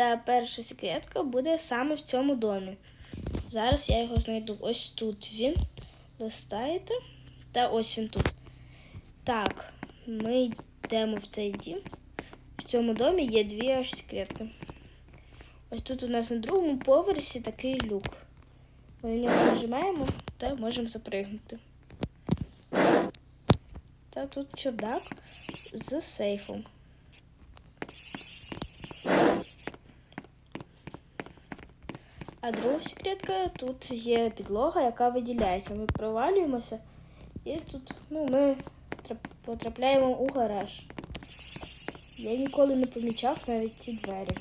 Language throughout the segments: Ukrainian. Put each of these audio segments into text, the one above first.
та перша секретка буде саме в цьому домі. Зараз я його знайду. Ось тут він. Листаєте. Та ось він тут. Так, ми йдемо в цей дім. В цьому домі є дві аж секретки. Ось тут у нас на другому поверсі такий люк. Ми на нього нажимаємо та можемо запригнути. Та тут чердак з сейфом. А друга секретка тут є підлога, яка виділяється. Ми провалюємося і тут ну, ми потрапляємо у гараж. Я ніколи не помічав навіть ці двері.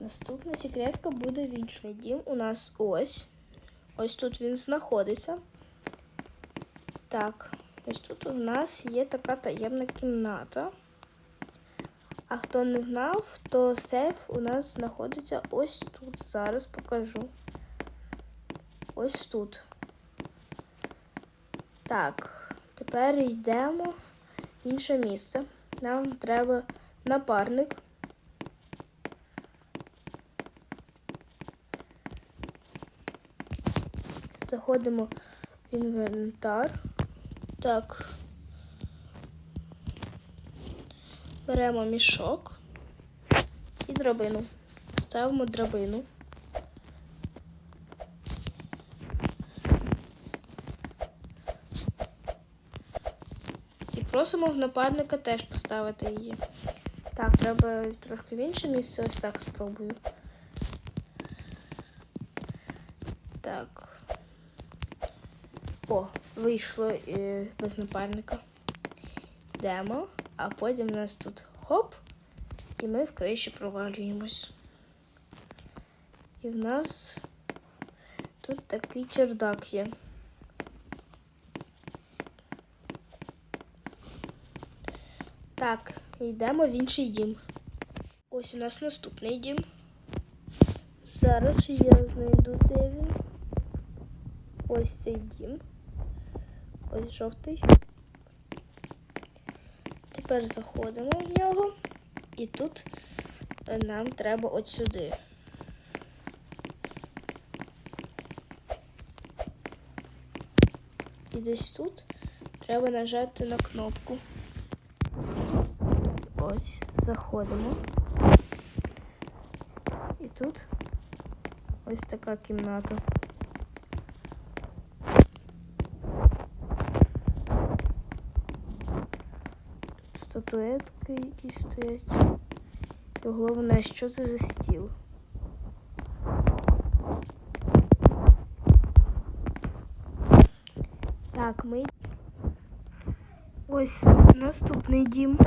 Наступна секретка буде в іншому дім. У нас ось. Ось тут він знаходиться. Так, ось тут у нас є така таємна кімната. А хто не знав, то сейф у нас знаходиться ось тут. Зараз покажу. Ось тут. Так, тепер йдемо в інше місце. Нам треба напарник. Заходимо в інвентар. Так. Беремо мішок і драбину. Ставимо драбину. І просимо в напарника теж поставити її. Так, треба трошки в інше місце, ось так спробую. Так. О, вийшло е, без напарника. Йдемо, а потім у нас тут хоп, і ми в криші провалюємось. І в нас тут такий чердак є. Так, йдемо в інший дім. Ось у нас наступний дім. Зараз я знайду, де він. Ось цей дім. Ось жовтий. Тепер заходимо в нього. І тут е, нам треба от сюди. І десь тут треба нажати на кнопку. Ось, заходимо. І тут ось така кімната. Статуетки якісь стоять. І головне, що це за стіл? Так, ми. Ось наступний дім.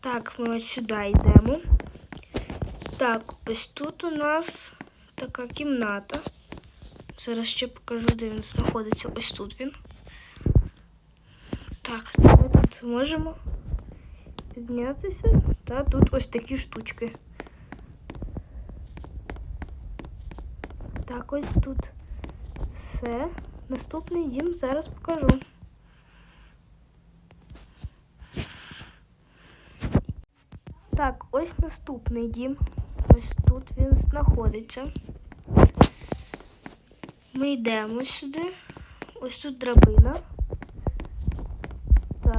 Так, ми ось сюди йдемо. Так, ось тут у нас така кімната. Зараз ще покажу, де він знаходиться. Ось тут він. Так, ми тут можемо піднятися. Та тут ось такі штучки. Так, ось тут все. Наступний дім зараз покажу. Так, ось наступний дім. Ось тут він знаходиться. Ми йдемо сюди. Ось тут драбина.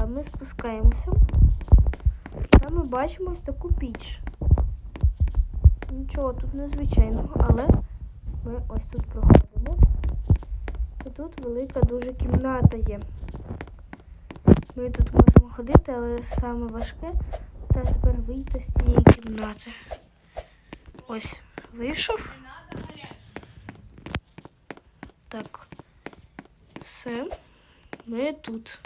Ми спускаємося. Та ми бачимо ось таку піч. Нічого тут незвичайного, але ми ось тут проходимо. І тут велика дуже кімната є. Ми тут можемо ходити, але саме важке це тепер вийти з цієї кімнати. Ось, вийшов. Так. Все. Ми тут.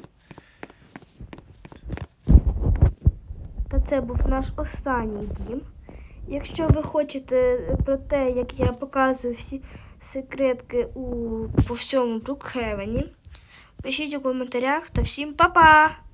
Це був наш останній дім. Якщо ви хочете про те, як я показую всі секретки у, по всьому Брукхевені, пишіть у коментарях та всім па-па!